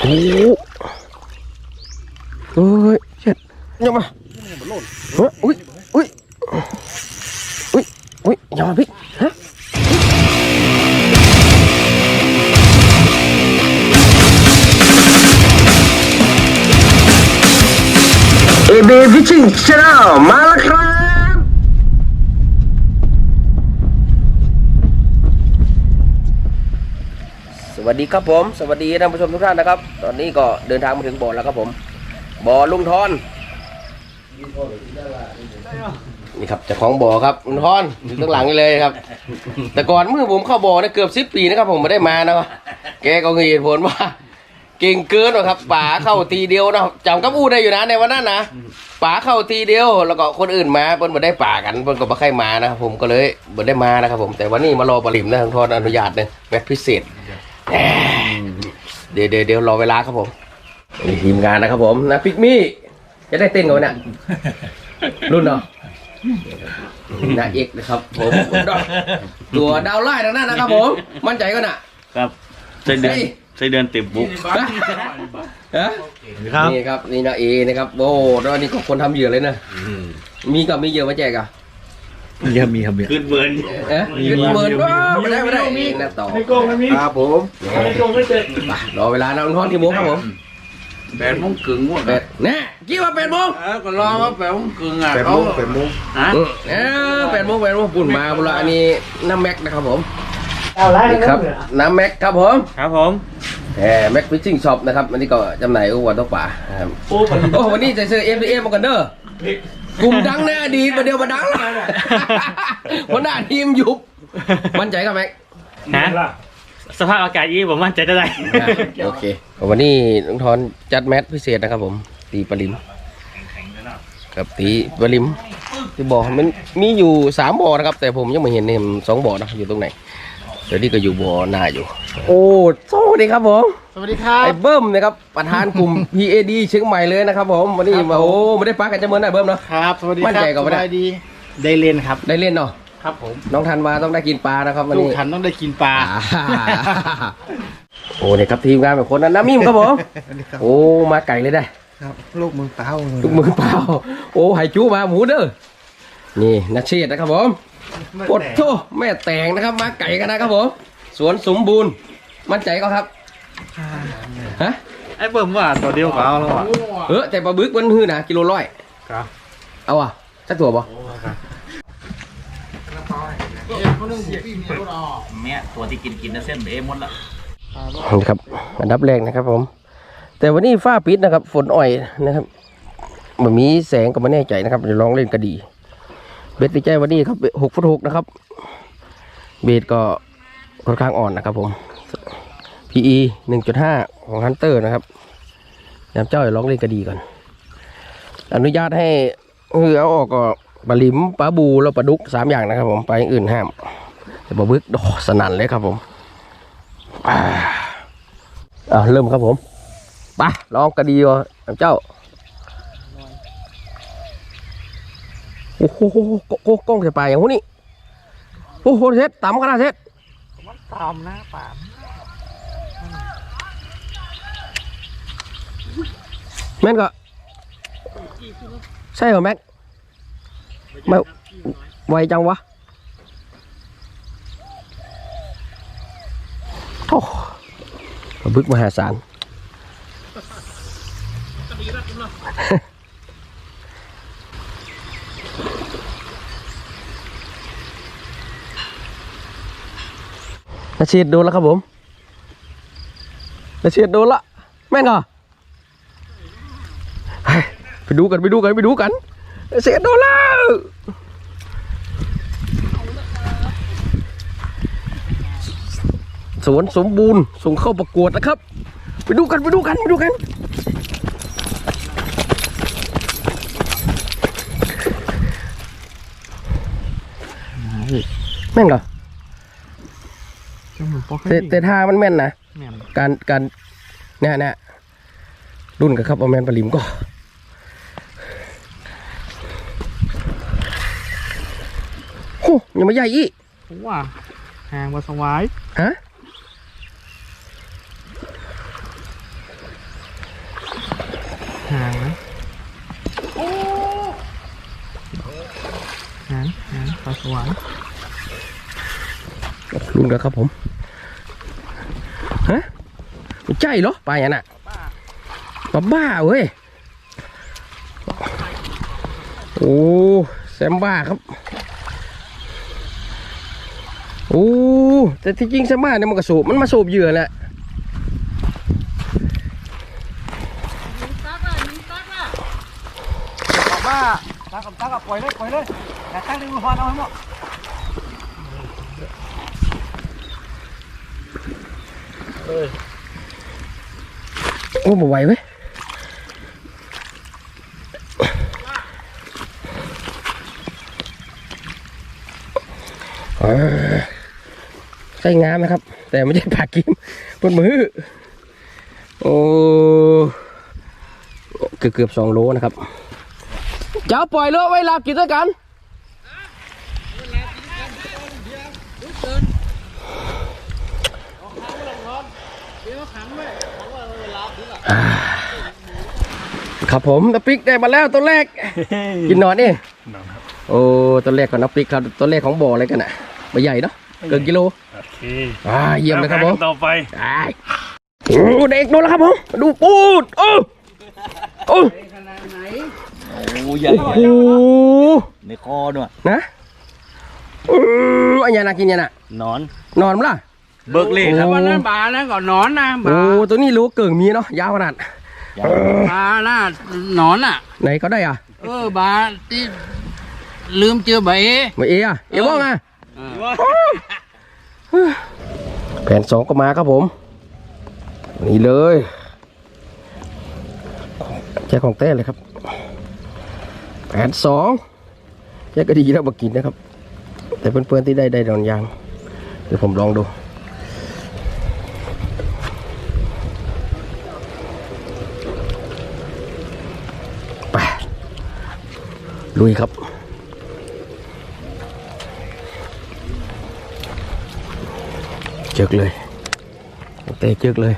โอ้เฮ้ยเช็ดยังมาเฮ้ยอุ้ยอุ้ยอุ้ยอุ้ยยังมาพี่ฮะเอเบฟิชชิ่งชาแนลมาแล้วครับ สวัส ดีครับผม สวัสดีท่านผู้ชมทุกท่านนะครับ ตอนนี้ก็เดินทางมาถึงบ่อแล้วครับผม บ่อลุงทอน นี่ครับเจ้าของบ่อครับลุงทอนอยู่ข้างหลังนี่เลยครับ แต่ก่อนเมื่อผมเข้าบ่อเนี่ยเกือบสิบปีนะครับ ผมไม่ได้มานะครับแกก็มีเหตุผลว่าเก่งเกินหรอกครับป๋าเข้าทีเดียวนะจำกับอู้ได้อยู่นะในวันนั้นนะป๋าเข้าทีเดียว แล้วก็คนอื่นมาเพิ่นม่ได้ป่ากันเพิ่นก็ไม่ค่มานะครับผมก็เลยไม่ได้มานะครับผมแต่วันนี้มารอปริมนะทางทอนอนุญาตเนี่ยแมทพิเศษ เดี๋ยวเดี๋ยวเดี๋ยวรอเวลาครับผมนี่ทีมงานนะครับผมนะพิกมี่จะได้เต้นกันไหมเนี่ยรุ่นเนาะนาเอกนะครับผมตัวดาวไล่ทางนั้นนะครับผมมั่นใจก็น่ะ ครับใส่เดือนเฮ้ยใส่เดือนติดบุ๊กฮะฮะครับนี่ครับนี่นาเอนะครับโอ้แล้วอันนี้ก็คนทำเหยื่อเลยนะมีกับมีเหยื่อมาแจกอะยัง มีครับเบียขึ้นเบิร์นเอ๊ะยืดเมินว้าวไม่ได้ไม่ได้นี่นะต่อโกงมันมีครับผมมารอเวลาน้ำท้อนที่โมงครับผมแปดโมงครึ่งว่ะเป็ดแน่กี่ว่าแปดโมงเออก็รอว่าแปดโมงครึ่งอะแปดโมงแปดโมงฮะอืมเออแปดโมงแปดโมงปุ่นมาบุระอันนี้น้ำแม็กนะครับผมนี่ครับน้ำแม็กครับผมครับผมแหมแม็กฟิชชิ่งช็อปนะครับอันนี้ก็จำหน่ายอุปกรณ์ตกปลานะครับโอ้วันนี้จะซื้อเอ็มเอ็มมากันเด้อ กลุ่มดังในอดีตมาเดียวมาดังหัวหน้าทีมยุบ มั่นใจครับแม็กฮะสภาพอากาศยี่ผมมั่นใจได้ไรอะโอเค วันนี้น้องทอนจัดแมทพิเศษนะครับผม ตีปลาลิมกับตีปลาลิมที่บ่อมันมีอยู่สามบ่อนะครับ แต่ผมยังไม่เห็นเห็นสองบ่อนะอยู่ตรงไหน เดี๋ยวนี้ก็อยู่บ่อหน้าอยู่ โอ้สวัสดีครับผมสวัสดีครับ ไอ้เบิ้มนะครับประธานกลุ่ม PAD เชียงใหม่เลยนะครับผมวันนี้มาโอ้ไม่ได้พักกันจะเมินนะเบิ้มเนาะ ครับ สวัสดีมั่นครับใจกับสว่าได้ บายดี ได้เล่นครับ ได้เล่นเนาะครับผมน้องทันมาต้องได้กินปลานะครับวันลูกนี้ขันต้องได้กินปลา อ่าโอ้เนี่ยครับทีมงานแบบคนนั้นน้ำมิมครับผมโอ้มาไก่เลยได้ครับลูกมือเปล่าลูกมือเปล่า โอ้ไหจูมาหมูเด้อนี่นักเชียดนะครับผม ปดโทแม่แตงนะครับมาไก่กันนะครับผมสวนสมบูรณ์ มั่นใจก็ครับฮะไอ้เบิ่มว่าตัวเดียวกับเอาแล้วอะเออแต่ปลาบึกมันฮือนะกิโลร้อยครับเอาอะสักตัวบ่เนี้ยตัวที่กินกินนะเส้นเอหมดละครับอันดับแรกนะครับผม แต่วันนี้ฟ้าปิดนะครับ ฝนอ่อยนะครับมันมีแสงก็ไม่แน่ใจนะครับเดี๋ยวลองเล่นกระดี เบ็ดในใจวันนี้ครับหกฟุตหกนะครับ เบ็ดก็ค่อนข้างอ่อนนะครับผม PE หนึ่งจุดห้าของฮันเตอร์นะครับยามเจ้าอย่าลองเล่นกระดีก่อน อนุญาตให้เออเอาออกก็ปลาลิมปลาบูแล้วปลาดุกสามอย่างนะครับ ผมไปอื่นห้ามแต่ปลาบึกสนั่นเลยครับผมอ่าเริ่มครับผมไปลองกระดีวะเจ้า โอ้โหโกโกล้องจะไปอย่างพวกนี้โอ้โหเซ็ตต่ำขนาดเซ็ตตามนะป่าแม่นก็ใช่เหรอแม็กไม่ไวจังวะโอ้บึกมหาศาล นาเชียดโดนแล้วครับผมนาเชียดโดนละแม่นเหรอไปดูกันไปดูกันไปดูกันนาเชียดโดนแล้วสวนสมบูรณ์ส่งเข้าประกวดนะครับ ไปดูกันไปดูกันไปดูกันแม่นเหรอ จังหวะปอกแต่แต่ท่ามันแม่นนะ แม่นการการเนี่ยเนี่ยรุ่นกับครับเอาแมนปลิมก็โอ้ยังไม่ใหญ่อีกว่าหางมาสวายฮะหางนะหางหางปลาสวายลุงเด้อครับผม ฮะไม่ใช่เหรอปลาอย่างน่ะปลาบ้าเว้ยโอ้แซมบ้าครับโอ้แต่ที่จริงแซมบ้าเนี่ยมันกระสูบมันมาสูบเหยื่อแหละบอกว่าตากับตากับปล่อยเลยปล่อยเลยอย่าตั้งในมือพอเอาให้หมด โอ้บ่ไหวเว้ยใส่งามนะครับ แต่ไม่ใช่ปากิมบนมือ โอ้เกือบเกือบสองโลนะครับ เจะเอาปล่อยเลอไว้ลาบกินด้วยกัน ครับผมน้ำพริกได้มาแล้วตัวแรก กินหนอนนี่โอ้ตัวแรกของน้ำพริกครับตัวแรกของบ่ออะไรกันอะไม่ใหญ่เนาะเกินกิโลโอเคอ่าเยี่ยมเลยครับผมต่อไปได้โอ้เด็กโดนแล้วครับผมมาดูปูดโอ้โอ้โอ้ใหญ่โอ้โหในคอด้วยนะอืออันยานากินยานะนอน นอนมั้ยล่ะ เบิกเล่ครับโอ้วันนั้นบานะก่อนนอนนะบาโอ้ตัวนี้รู้เกิ่งมีเนาะยาวขนาดบาน่ะนอนอะ ไหนเขาได้อะ เออบาที่ลืมเจอใบเอมาเออะเอว่าไงเออแผ่นสองก็มาครับผม นี่เลยแจกของแต้เลยครับแผ่นสองแจกก็ดีแล้วมากินนะครับ แต่เพื่อนๆที่ได้ได้ดอนยาง เดี๋ยวผมลองดู ลุยครับเจอกเลยเตะเจอกเลย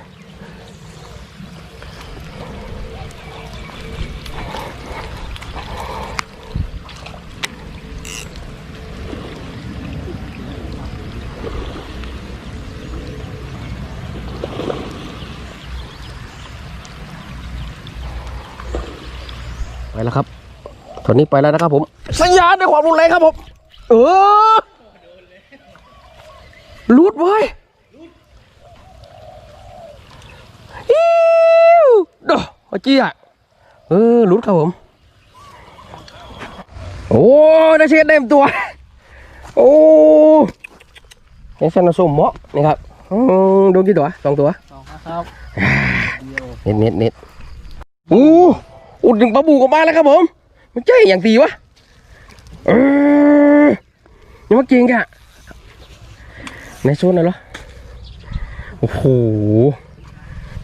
ไปแล้วครับ ต อนนี้ไปแล้วนะครับผมสัญญาณด้วยความรุนแรงครับผม เออรูดไว้อิ้วดอกเมื่อกี้อะเออรูดครับผม โอ้ได้เช็ดเต็มตัว โอ้เห็นเส้นส้มเหมาะนี่ครับอืมโดนกี่ตัวสองตัวสองครับเน็ตเน็ตเน็ตโอ้อุดถึงปลาบูกออกมาแล้วครับผม มันใจอย่างตีวะเออยังมาเก่งกะในโซนน่ะเหรอโอ้โห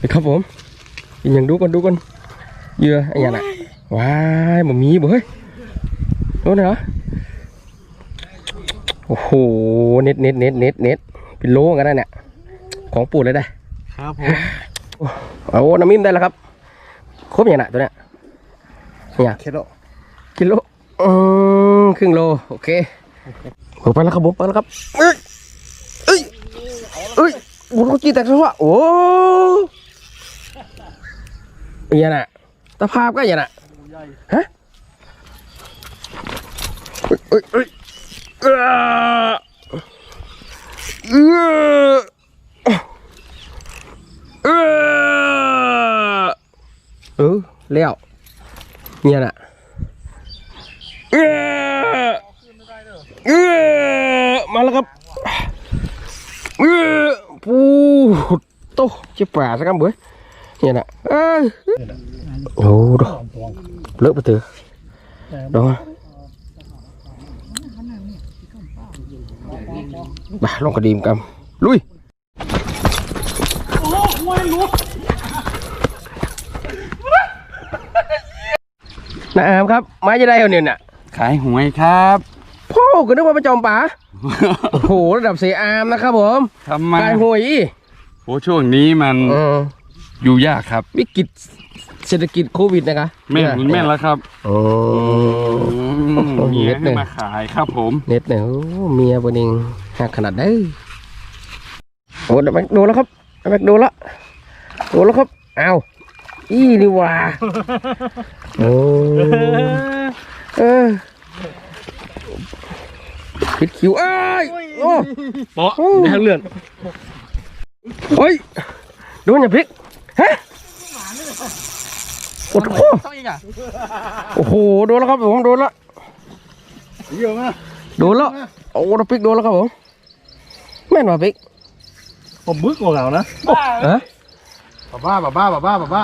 นี่ครับผมกินอย่างดูก่อนดูก่อนเหยื่อไอ้ยังน่ะว้ายมันมีบ่เฮ้ยโน่นเหรอโอ้โหเน็ตเน็ตเน็ตเน็ตเน็ตเป็นโลกันนะเนี่ยของปูดเลยได้ครับผมเอาน้ำมิ้มได้แล้วครับครบอย่างน่ะตัวเนี้ยเนี่ยเคโล กิโลอืมครึ่งโล โอเคผมไปแล้วครับผมไปแล้วครับเอ้ยเอ้ยเอ้ยบุญจีแตกซะวะโอ้ยอย่างน่ะตะภาพก็อย่างน่ะฮะเอ้ยเอ้ยเอ้ยเอ้ยเอ้ยเอ้ยเออแล้วเนี่ยน่ะ เออเออมาแล้วครับเออปูโตจะป่าสักคำเบ้ยเนี่ยนะเอ้ยโอ้ดอกเลอะไปเถอะดอกบ่าลงกระดีมกันลุยนะอามครับไม้จะได้เอาเนี่ยน่ะ ขายหวยครับพ่อก็นึกว่าประจอมป่าโอ้โหระดับเสียอามนะครับผมทำไมกายหวยอีโอ้ช่วงนี้มันเอออยู่ยากครับ วิกฤตเศรษฐกิจโควิดนะคะแม่นคุณแม่นแล้วครับโอ้เมียเน็ตให้เนี่ยมาขายครับผม เน็ตเนี่ยโอ้เมียบนเองหักขนาดได้อโอ้ดแม็กโดนแล้วครับแม็กโดนละโดนแล้วครับอ้าวอีนี่หว่าโอ้ เออผิดคิวเอ้ยโอ้เปาะในทางเลื่อนเฮ้ยโดนอย่าพลิกฮะโอ้โหต้องอีกอะโอ้โหโดนแล้วครับผมโดนละเยอะมากโดนแล้วโอ้เราพลิกโดนแล้วครับผมแม่นว่าพลิกผมบึกกว่าเรานะฮะบ้าบ้าบ้าบ้าบ้าบ้าบ้า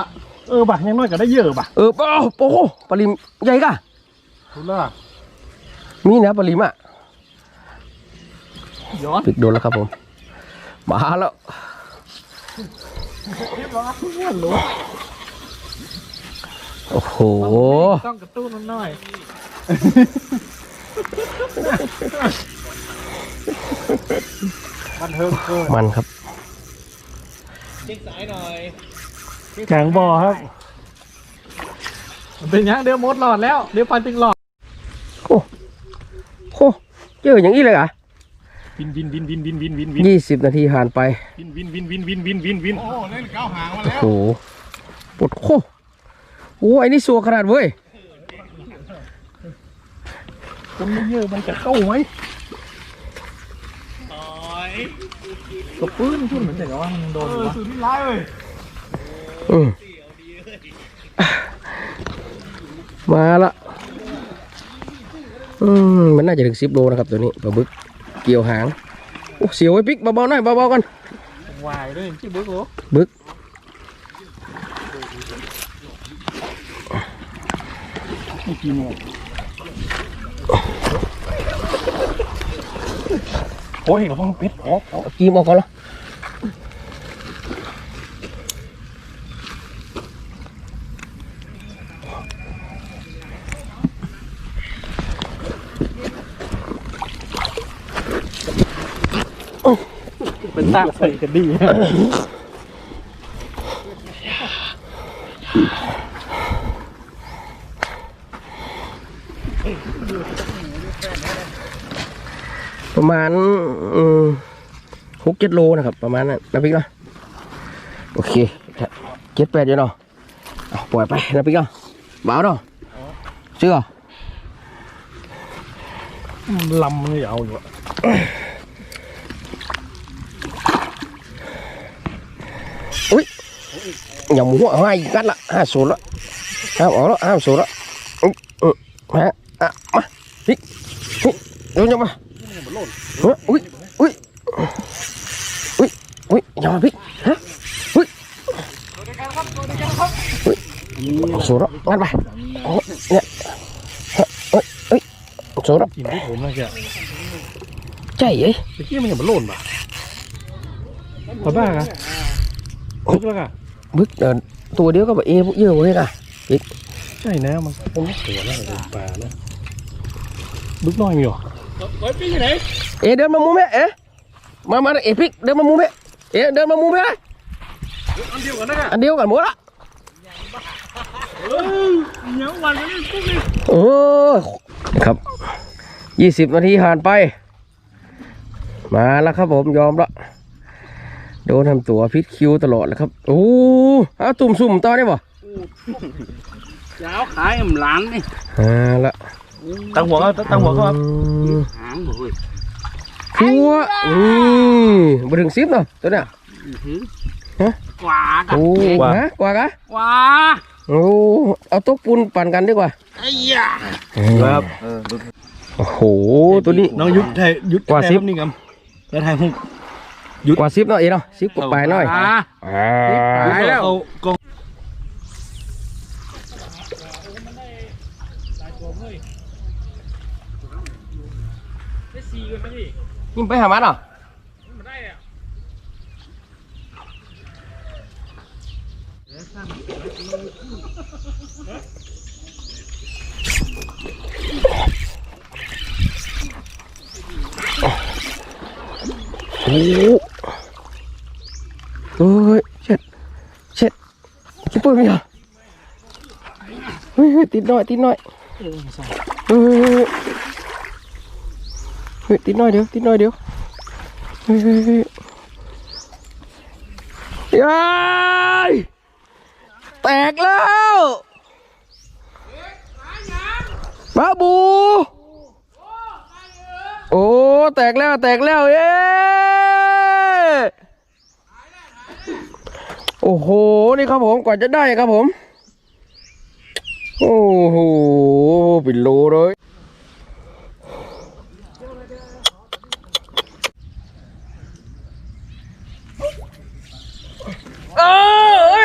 เออบ้ายังน้อยก็ได้เยอะบ้าเออเปล่าโอ้โหปริมใหญ่กะ ทุล่ามีนะปริมอะย้อนพลิกโดนแล้วครับผม มาแล้วโอ้โห ต้องกระตุ้นมันหน่อยบันเทิงเกินมันครับชิดสายหน่อยแข็งบ่อครับ เป็นยังเดี๋ยวมดหลอดแล้ว เดี๋ยวปันตึงหลอดโอ้โห เจออย่างนี้เลยเหรอะวินวินวินวินวินวินวินวินยี่สิบนาทีผ่านไป วินวินวินวินวินวินวินวินโอ้เล่นก้าวหางมาโอ้แล้ว โหปวดโคโอ้ไอ้นี่สัวขนาดเว้ย คนไม่เยอะมันจะเข้าไหมกระปื้นขึ้นเหมือนแต่ว่ามันโดนเออสุดที่ร้ายเลยอืมมาละอื มมันน่าจะถึงสิบโลนะครับตัวนี้ปลาบึกเกี่ยวหางโอ้เสียวไว้ปิ๊กเบาๆหน่อยเบาๆกันวายเลยที่บึกเหรอบึกไม่กินหรอกโอ้ยเราต้องเป็ดออกเอากีมออกก่อนละ ตาใส่กันดีประมาณหกเจ็ดโลนะครับ ประมาณนั้นนะพี่ก็โอเคเจ็ดแปดเดี๋ยวเนาะปล่อยไปนะพี่ก็บ้าเนาะเชื่อลำเลยเอาอยู่ nhầm mú hai gắt lại hai số đó. Hai ó đó hai số đó. Ừ, ừ hả à mà đi ui đâu nhau mà ui ui. Ui ui nhau mà biết hả ui. Ui số đó. Ngắt bài. Nè ui ui. Số đó. Chạy vậy cái kia mình nhầm lộn mà. Có ba à? Đúng rồi à? ฮ้ยเฮ้ยศูนย์ละกินที่ผมนะแกใจเอ้ยตะกี้มันยังมันโล่นป่ะบ้าบ้ากันบึกแล้วกันบึกเดินตัวเดียวก็แบบเอพวกเยอะเว้ยนะใช่นะมันเป็นตัวนะเป็นปลานะบึกน้อยมีหรอเอเดินมามูแม่เอ๊ะมามาเอพิกเดินมามูแม่เอเดินมามูแม่อันเดียวกันนะอันเดียวกันหมดละยังวันนี้พวกนี้โอ้ครับยี่สิบนาทีผ่านไป มาแล้วครับผมยอมละ โดนทำตัวพิษคิวตลอดแล้วครับ โอ้เอาตุ่มสุ่มต่อได้ป่ะยาวขายมหลานนี่อ่าละตั้งหัวก็ตั้งหัวก็อืมหางโอ้ยชัวอืมมาถึงสิบเนาะตัวเนี้ยฮะกว่ากันโอ้ฮะกว่ากะกว่าโอ้เอาโต๊ะปูนปั่นกันดีกว่าไอ้ยาครับเออบึกโอ้โหตัวนี้น้องยุดไทยยุดกว่าสิบนี่ครับแล้วไทยหุ้ มกว่าสิบเนาะเอ๋เนาะสิบกว่าปลายหน่อยอ่าอ่าตายแล้วเอากองยิ่งไปหามันเหรอ โอ้โหเฮ้ยเช็ดเช็ดคิปเปอร์มีเหรอเฮ้ยเฮ้ยติดหน่อยติดหน่อยเฮ้ยเฮ้ยเฮ้ยติดหน่อยเดี๋ยวติดหน่อยเดี๋ยวเฮ้ยเฮ้ยเฮ้ยยายแตกแล้วบ้าบู โอ้ แตกแล้วแตกแล้วเย้โอ้โห นี่ครับผมกว่าจะได้ครับผม โอ้โหเป็นโลเลยเอ้ย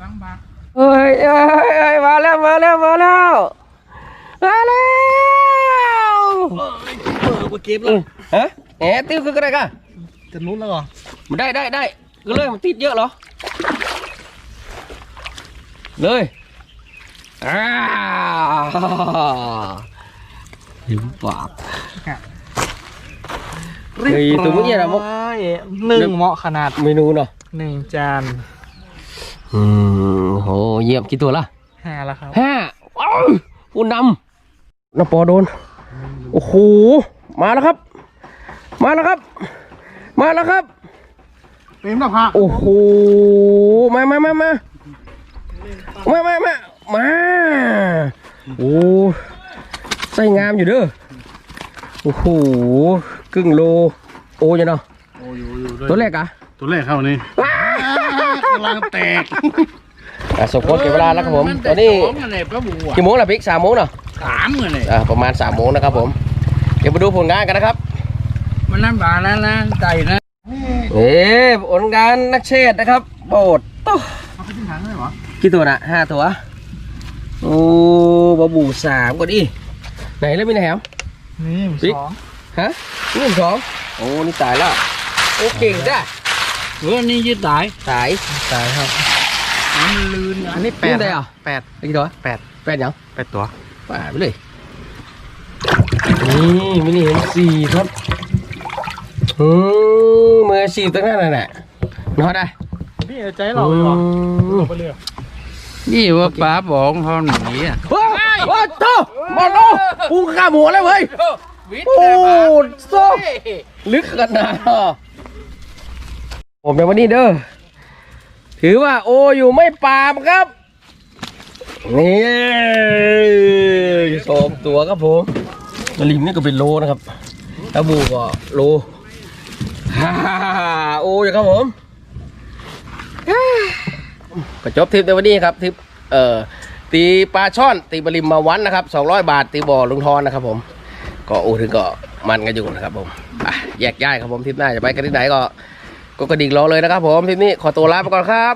บางบางเฮ้ยเอ้ยเอ้ยมาแล้วมาแล้วมาแล้ว มาแล้ว เออมาเก็บแล้วฮะแหมติ้วคืออะไรกันจะนุ้นแล้วเหรอมันได้ได้ได้ก็เลยมันติดเยอะเหรอ เลยอ้าวหิวปากเฮ้ยตัวเมื่อกี้นะมกหนึ่งเหมาะขนาดเมนูเนาะหนึ่งจานอืมโหเยี่ยมกี่ตัวละห้าแล้วครับห้าว้าวผู้นำน้ำปอโดน โอ้โห มาแล้วครับ มาแล้วครับ มาแล้วครับ เต็มแล้วพะโอ้โห มามามามามามามามาโอ้ใส่งามอยู่เด้อ โอ้โหครึ่งโล โอ้ยเนาะโอ้ยอยู่อยู่ด้วยตัวแรกอะตัวแรกเข้านี่กำลังแตกอะสมควรเก็บเวลาแล้วครับผม ตอนนี้สองอะไรป้าบัวกี่โมงล่ะพิกสามโมงเนาะสามอะไรอ่าประมาณสามโมงนะครับผม เดี๋ยวมาดูผลงานกันนะครับมันนั่นบาแล้วนะใจนะเอ๊ผลงานนักเชษนะครับ โบดโต๊ะกี่ตัวนะห้าตัว โอ้บะบูสามก่อนดิไหนแล้วมีไหนแหมนี่บิ๊กสองฮะนี่หนึ่งสองโอ้นี่ตายแล้วโอ้เก่งจ้ะเออนี่ยืดตายตายตายครับมันลืนอันนี้แปนี่ดได้เหรอแปดกี่ตัวแปดแปดยังแปดตัวป่าไปเลย นี่มินิเห็นสี่ครับอืมมืออาชีพตั้งนั้นน่ะน่ะนอนได้พี่เอาใจเราเหรอมไปเรือนี่ว่าป้าบอกเขาหนีอะว้าวว้าวโตมาโลปูข้าหมูแล้วเว้ยโอ้โซลึกขนาดน่ะผมในวันนี้เด้อถือว่าโออยู่ไม่ปรามครับนี่สองตัวครับผม ลิมนี่ก็เป็นโลนะครับแล้วบูก็โลฮ่าโอ้ยครับผมก็จบทริปในวันนี้ครับทริปเอ่อตีปลาช่อน ตีบริมมาวันนะครับ200 บาท ตีบ่อลุงทอนนะครับ ผม ก็โอ้ถึงก็มันกันอยู่นะครับผมแยกย้ายครับผมทริปหน้าจะไปกันที่ไหนก็ก็กระดิ่งรอเลยนะครับผมทริปนี้ขอตัวลาไปก่อนครับ